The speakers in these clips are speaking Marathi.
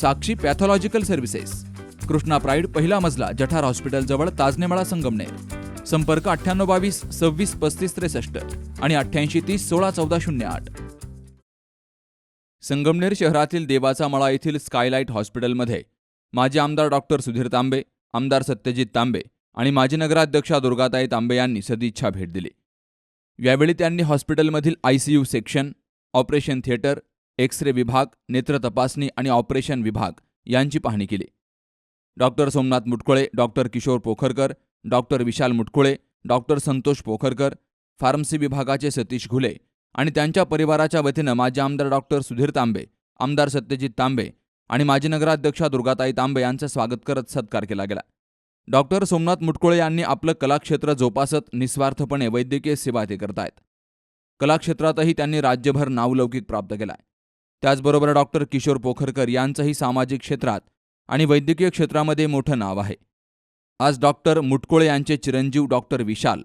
Sakshi pathological services. Krishna pride पहिला मजला जठार हॉस्पिटलजवळ ताजनेमाळा संगमनेर. संपर्क अठ्ठ्याण्णव बावीस सव्वीस पस्तीस त्रेसष्ट आणि अठ्ठ्याऐंशी तीस सोळा चौदा शून्य आठ. संगमनेर शहरातील देवाचा मळा येथील स्कायलाईट हॉस्पिटलमध्ये माजी आमदार डॉक्टर सुधीर तांबे आमदार सत्यजित तांबे आणि माजी नगराध्यक्षा दुर्गाताई तांबे यांनी सदिच्छा भेट दिली. यावेळी त्यांनी हॉस्पिटलमधील ICU section operation theatre X ray विभाग नेत्र तपासणी आणि ऑपरेशन विभाग यांची पाहणी केली. Doctor Somnath Mutkule doctor Kishor Pokharkar doctor Vishal Mutkule doctor Santosh Pokharkar pharmacy विभागाचे सतीश घुले आणि त्यांच्या परिवाराच्या वतीनं माजी आमदार डॉक्टर सुधीर तांबे आमदार सत्यजित तांबे आणि माजी नगराध्यक्षा दुर्गाताई तांबे यांचं स्वागत करत सत्कार केला गेला. डॉक्टर सोमनाथ मुटकुळे यांनी आपलं कलाक्षेत्र जोपासत निस्वार्थपणे वैद्यकीय सेवा ते करतायत. कलाक्षेत्रातही त्यांनी राज्यभर नावलौकिक प्राप्त केलाय. त्याचबरोबर डॉक्टर किशोर पोखरकर यांचंही सामाजिक क्षेत्रात आणि वैद्यकीय क्षेत्रामध्ये मोठं नाव आहे. आज डॉक्टर मुटकुळे यांचे चिरंजीव डॉक्टर विशाल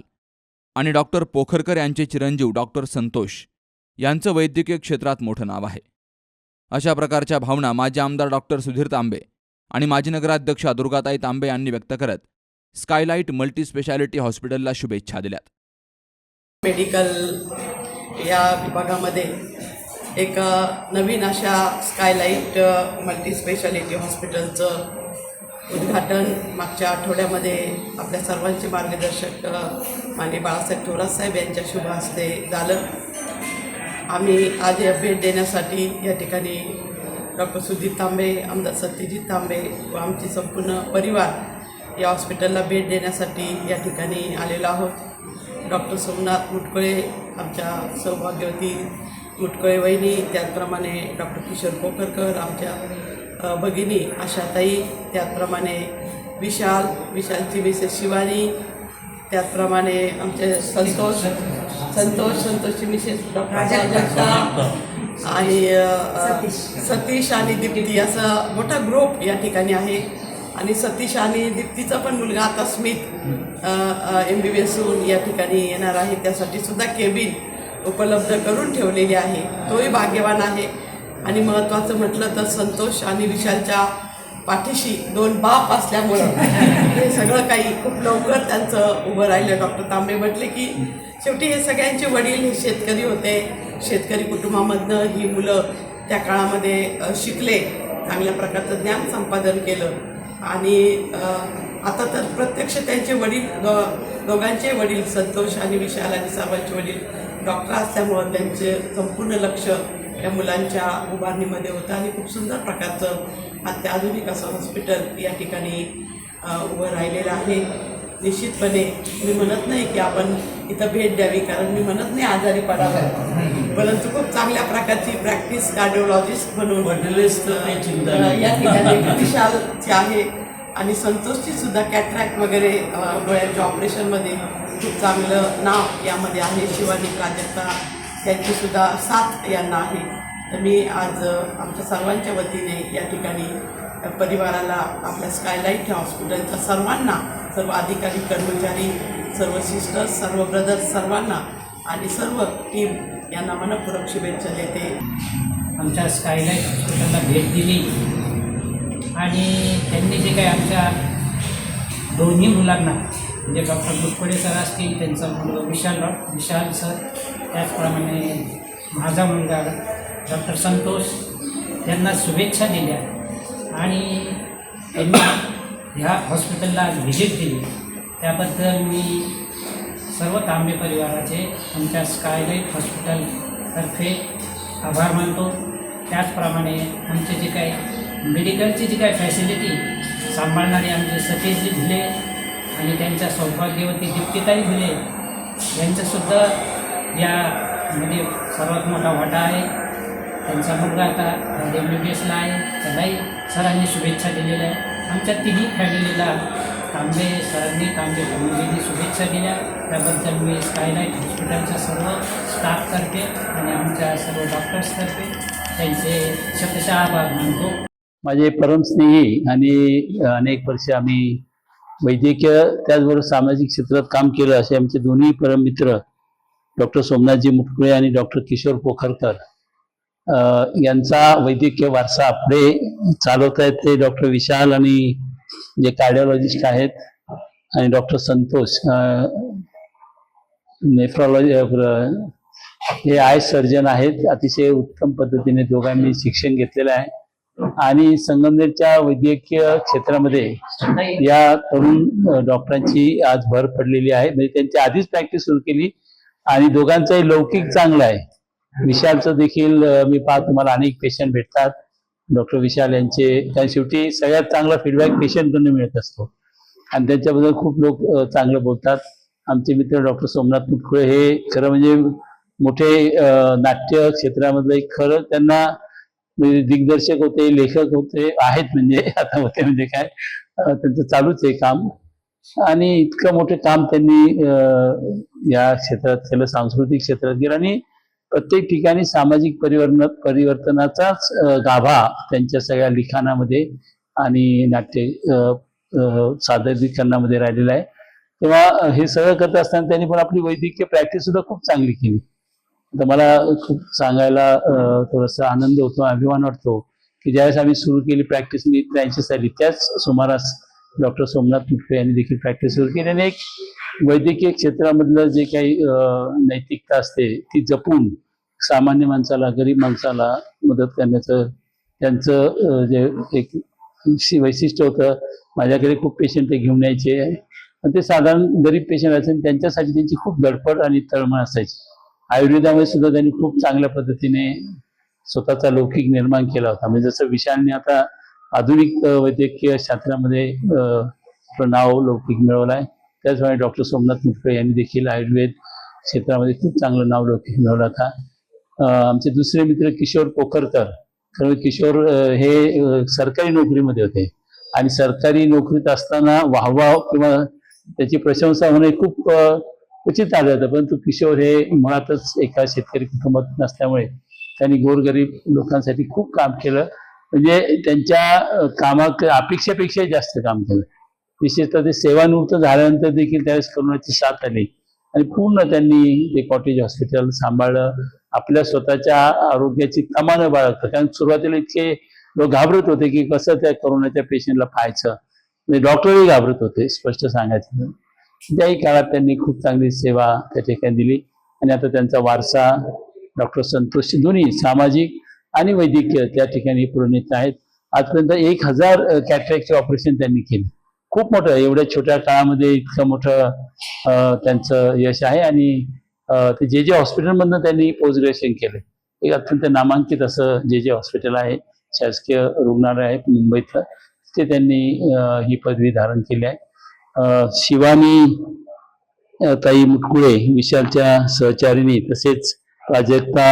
आणि डॉक्टर पोखरकर यांचे चिरंजीव डॉक्टर संतोष यांचं वैद्यकीय क्षेत्रात मोठं नाव आहे. अशा प्रकारच्या भावना माजी आमदार डॉक्टर सुधीर तांबे आणि माजी नगराध्यक्षा दुर्गाताई तांबे यांनी व्यक्त करत स्कायलाइट मल्टी स्पेशालिटी हॉस्पिटलला शुभेच्छा दिल्यात. मेडिकल या विभागामध्ये एक नवीन अशा स्कायलाईट मल्टी स्पेशालिटी हॉस्पिटलचं उद्घाटन मागच्या आठवड्यामध्ये आपल्या सर्वांचे मार्गदर्शक अ, माननीय बाळासाहेब थोरातसाहेब यांच्या शुभ हस्ते झालं. आम्ही आज या भेट देण्यासाठी या ठिकाणी डॉक्टर सुधीर तांबे आमदार सत्यजित तांबे व आमची संपूर्ण परिवार या हॉस्पिटलला भेट देण्यासाठी या ठिकाणी आलेलो आहोत. डॉक्टर सोमनाथ मुटकुळे आमच्या सौभाग्यवती मुटकुळे वहिनी त्याचप्रमाणे डॉक्टर किशोर पोखरकर आमच्या भगिनी आशाताई त्याचप्रमाणे विशाल विशालची मिसेस शिवानी त्याचप्रमाणे आमचे संतोष संतोष संतोषची मिसेस डॉक्टर आणि सतीश. आणि दीप्ती असा मोठा ग्रुप या ठिकाणी आहे. आणि सतीश आणि दीप्तीचा पण मुलगा आता स्मित एम बी बी एस होऊन या ठिकाणी येणार आहे. त्यासाठी सुद्धा केबिन उपलब्ध करून ठेवलेली आहे. तोही भाग्यवान आहे. आणि महत्त्वाचं म्हटलं तर संतोष आणि विशालच्या पाठीशी दोन बाप असल्यामुळं हे सगळं काही खूप लवकर त्यांचं उभं राहिलं. डॉक्टर तांबे म्हटले की शेवटी हे सगळ्यांचे वडील हे शेतकरी होते. शेतकरी कुटुंबामधनं ही मुलं त्या काळामध्ये शिकले. चांगल्या प्रकारचं ज्ञान संपादन केलं. आणि आता तर प्रत्यक्ष त्यांचे वडील दोघांचे वडील संतोष आणि विशाल आणि सर्वांचे वडील डॉक्टर असल्यामुळं त्यांचे संपूर्ण लक्ष या मुलांच्या उभारणीमध्ये होतं आणि खूप सुंदर प्रकारचं अत्याधुनिक असं हॉस्पिटल या ठिकाणी उभं राहिलेलं आहे. निश्चितपणे मी म्हणत नाही की आपण इथं भेट द्यावी कारण मी म्हणत नाही आजारी पडावं. परंतु खूप चांगल्या प्रकारची प्रॅक्टिस कार्डिओलॉजिस्ट म्हणून या ठिकाणी विशालची आहे. आणि संतोषची सुद्धा कॅट्रॅक्ट वगैरे डोळ्यांच्या ऑपरेशनमध्ये खूप चांगलं नाव यामध्ये आहे शिवाजी प्राजक्ता. त्यांची सुद्धा साथ यांना आहे. तर मी आज आमच्या सर्वांच्या वतीने या ठिकाणी परिवाराला आपल्या स्कायलाईट हॉस्पिटलच्या सर्वांना सर्व अधिकारी कर्मचारी सर्व सिस्टर्स सर्व ब्रदर्स सर्वांना आणि सर्व टीम यांना मनपूरक शुभेच्छा देते. आमच्या स्कायलाईट हॉस्पिटलला भेट दिली. आणि त्यांनी जे काही आमच्या दोन्ही मुलांना म्हणजे डॉक्टर मुटकुळे सर असतील त्यांचा मुलगा विशाल डॉ विशाल सर त्याचप्रमाणे माझा मुलगा डॉक्टर संतोष त्यांना शुभेच्छा दिल्या. आणि त्यांनी ह्या हॉस्पिटलला व्हिजिट दिली. त्याबद्दल मी सर्व तांबे परिवाराचे आमच्या स्कायलाईट हॉस्पिटलतर्फे आभार मानतो. त्याचप्रमाणे आमचे जे काही मेडिकलची जी काही फॅसिलिटी सांभाळणारे आमचे सतीशजी भिले आणि त्यांच्या सौभाग्यवती दीप्तिताई झुले यांचासुद्धा यामध्ये सर्वात मोठा वाटा आहे. त्यांचा मुलगा आता एम बी बी एसला आहे. त्यालाही सरांनी शुभेच्छा दिलेल्या आहे आमच्या तिन्ही फॅमिलीला तांबे सरांनी तांबे फॅमिलीने शुभेच्छा दिल्या. त्याबद्दल मी स्कायलाईट हॉस्पिटलच्या सर्व स्टाफतर्फे आणि आमच्या सर्व डॉक्टर्सतर्फे त्यांचे शतशः आभार मानतो. माझे परमस्नेही आणि अनेक वर्ष आम्ही वैद्यकीय त्याचबरोबर सामाजिक क्षेत्रात काम केलं असे आमचे दोन्ही परममित्र डॉक्टर सोमनाथजी मुटकुळे आणि डॉक्टर किशोर पोखरकर यांचा वैद्यकीय वारसा पुढे चालवत आहेत ते डॉक्टर विशाल आणि जे कार्डिओलॉजिस्ट आहेत आणि डॉक्टर संतोष नेफ्रॉलॉजी हे आय सर्जन आहेत. अतिशय उत्तम पद्धतीने दोघांनी शिक्षण घेतलेलं आहे. आणि संगमनेरच्या वैद्यकीय क्षेत्रामध्ये या तरुण डॉक्टरांची आज भर पडलेली आहे. म्हणजे त्यांची आधीच प्रॅक्टिस सुरू केली आणि दोघांचाही लौकिक चांगला आहे. विशालचं देखील मी पाहतो तुम्हाला अनेक पेशंट भेटतात. डॉक्टर विशाल यांचे त्या शेवटी सगळ्यात चांगला फीडबॅक पेशंटकडून मिळत असतो. आणि त्यांच्याबद्दल खूप लोक चांगलं बोलतात. आमचे मित्र डॉक्टर सोमनाथ मुटकुळे हे खरं म्हणजे मोठे नाट्य क्षेत्रामधलं एक खरं त्यांना म्हणजे दिग्दर्शक होते लेखक होते आहेत म्हणजे आता होते म्हणजे काय त्यांचं चालूच आहे काम. आणि इतकं मोठं काम त्यांनी या क्षेत्रात केलं सांस्कृतिक क्षेत्रात केलं. आणि प्रत्येक ठिकाणी सामाजिक परिवर्तन परिवर्तनाचाच गाभा त्यांच्या सगळ्या लिखाणामध्ये आणि नाट्य सादरीकरणामध्ये राहिलेला आहे. तेव्हा हे सगळं करत असताना त्यांनी पण आपली वैद्यकीय प्रॅक्टिस सुद्धा खूप चांगली केली. तर मला खूप सांगायला थोडासा आनंद होतो अभिमान वाटतो की ज्यावेळेस आम्ही सुरू केली प्रॅक्टिस मी त्र्याऐंशी साली त्याच सुमारास डॉक्टर सोमनाथ मुटके यांनी देखील प्रॅक्टिस सुरू केली. आणि एक वैद्यकीय क्षेत्रामधलं जे काही नैतिकता असते ती जपून सामान्य माणसाला गरीब माणसाला मदत करण्याचं त्यांचं जे एक वैशिष्ट्य होतं माझ्याकडे खूप पेशंट ते घेऊन यायचे. आणि ते साधारण गरीब पेशंट असेल त्यांच्यासाठी त्यांची खूप धडपड आणि तळमळ असायची. आयुर्वेदामध्ये सुद्धा त्यांनी खूप चांगल्या पद्धतीने स्वतःचा लौकिक निर्माण केला होता. म्हणजे जसं विशालने आता आधुनिक वैद्यकीय शास्त्रामध्ये नाव लौकिक मिळवलं आहे त्याचप्रमाणे डॉक्टर सोमनाथ मुटकळे यांनी देखील आयुर्वेद क्षेत्रामध्ये खूप चांगलं नाव लौकिक मिळवलं होता. आमचे दुसरे मित्र किशोर पोखरकर. खरं किशोर हे सरकारी नोकरीमध्ये होते. आणि सरकारी नोकरीत असताना वाहवा किंवा त्याची प्रशंसा होणे खूप क्वचित आलं होतं परंतु किशोर हे मुळातच एका शेतकरी कुटुंबात नसल्यामुळे त्यांनी गोरगरीब लोकांसाठी खूप काम केलं. म्हणजे त्यांच्या कामाक कामा अपेक्षेपेक्षाही जास्त काम केलं. विशेषतः ते सेवानिवृत्त झाल्यानंतर देखील त्यावेळेस करोनाची साथ आली. आणि पूर्ण त्यांनी ते कॉटेज हॉस्पिटल सांभाळलं. आपल्या स्वतःच्या आरोग्याची कमानं बाळगतं कारण सुरुवातीला इतके लोक घाबरत होते की कसं त्या करोनाच्या पेशंटला पाहायचं. म्हणजे डॉक्टरही घाबरत होते स्पष्ट सांगायचं त्याही काळात त्यांनी खूप चांगली सेवा त्या ठिकाणी दिली. आणि आता त्यांचा वारसा डॉक्टर संतोष दोन्ही सामाजिक आणि वैद्यकीय त्या ठिकाणी पुरवणीत आहेत. आजपर्यंत एक हजार कॅटरॅक्टचे ऑपरेशन त्यांनी केले. खूप मोठं एवढ्या छोट्या काळामध्ये इतकं मोठं त्यांचं यश आहे. आणि ते जे जे हॉस्पिटलमधनं त्यांनी पोस्ट ग्रॅज्युएशन केलं एक अत्यंत नामांकित असं जे जे हॉस्पिटल आहे शासकीय रुग्णालय आहे मुंबईतलं ते त्यांनी ही पदवी धारण केली आहे. शिवानी ताई मुटकुळे विशालच्या सहचारिणी तसेच प्राजक्ता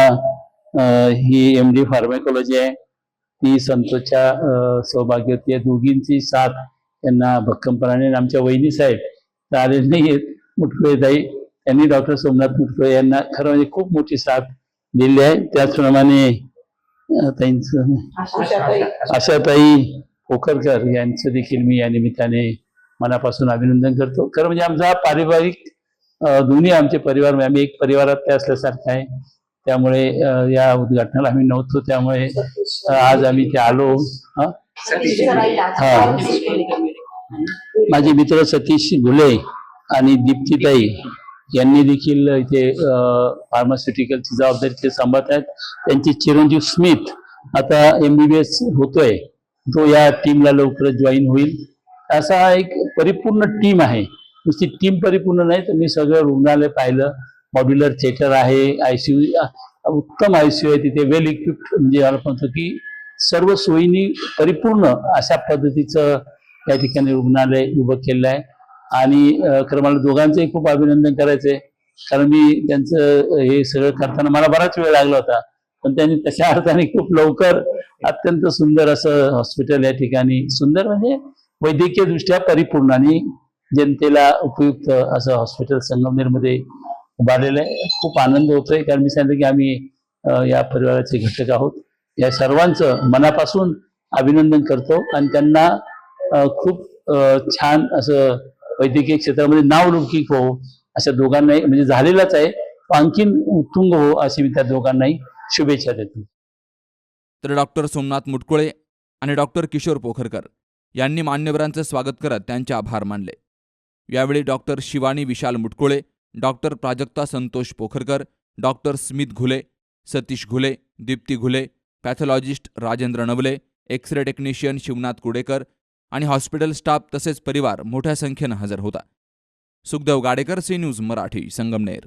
ही एम डी फार्मॅकॉलॉजी आहे. ती संतोषच्या अं, सौभाग्यवती आहे. दोघींची साथ त्यांना भक्कमपणाने आमच्या वहिनी साहेब तर आलेले नाही आहेत. मुटकुळे ताई त्यांनी डॉक्टर सोमनाथ मुटकुळे यांना खरं म्हणजे खूप मोठी साथ दिली आहे. त्याचप्रमाणे ताईंचं आशाताई पोखरकर यांचं देखील मी या निमित्ताने मनापासून अभिनंदन करतो. खरं म्हणजे आमचा पारिवारिक दोन्ही आमचे परिवार म्हणजे आम्ही एक परिवारात त्या असल्यासारखं आहे. त्यामुळे या उद्घाटनाला आम्ही नव्हतो. त्यामुळे आज आम्ही ते आलो. हा? माझे मित्र सतीश घुले आणि दीप्तीताई यांनी देखील इथे फार्मास्युटिकलची जबाबदारी ते सांभाळत आहेत. त्यांचे चिरंजीव स्मिथ आता एम बी बी एस होतोय. तो या टीमला लवकरच जॉईन होईल. असा हा एक परिपूर्ण टीम आहे. नुसती टीम परिपूर्ण नाही तर मी सगळं रुग्णालय पाहिलं. मॉड्युलर थिएटर आहे आयसीयू उत्तम आयसीयू आहे तिथे वेल इक्विप्ड म्हणजे मला म्हणतो की सर्व सोयीनी परिपूर्ण अशा पद्धतीचं या ठिकाणी रुग्णालय उभं केलेलं आहे. आणि खरं मला दोघांचंही खूप अभिनंदन करायचं आहे कारण मी त्यांचं हे सगळं करताना मला बराच वेळ लागला होता. पण त्यांनी तशा अर्थाने खूप लवकर अत्यंत सुंदर असं हॉस्पिटल या ठिकाणी सुंदर म्हणजे वैद्यकीय दृष्ट्या परिपूर्ण आणि जनतेला उपयुक्त असं हॉस्पिटल संगमनेरमध्ये उभारलेलं आहे. खूप आनंद होतोय कारण मी सांगितलं की आम्ही या परिवाराचे घटक आहोत. या सर्वांचं मनापासून अभिनंदन करतो आणि त्यांना खूप छान असं वैद्यकीय क्षेत्रामध्ये नावलौकिक हो अशा दोघांनाही म्हणजे झालेलाच आहे. आणखीन उत्तुंग हो अशी मी त्या दोघांनाही शुभेच्छा देतो. तर डॉक्टर सोमनाथ मुटकुळे आणि डॉक्टर किशोर पोखरकर. यांनी मान्यवरांचं स्वागत करत त्यांचे आभार मानले. यावेळी doctor Shivani Vishal Mutkule doctor Prajakta Santosh Pokharkar doctor Smit Ghule Satish Ghule Deepti Ghule pathologist Rajendra Navale X ray technician Shivnath Kudekar आणि हॉस्पिटल स्टाफ तसेच परिवार मोठ्या संख्येनं हजर होता. Sukhdev Gadekar C News Marathi Sangamner.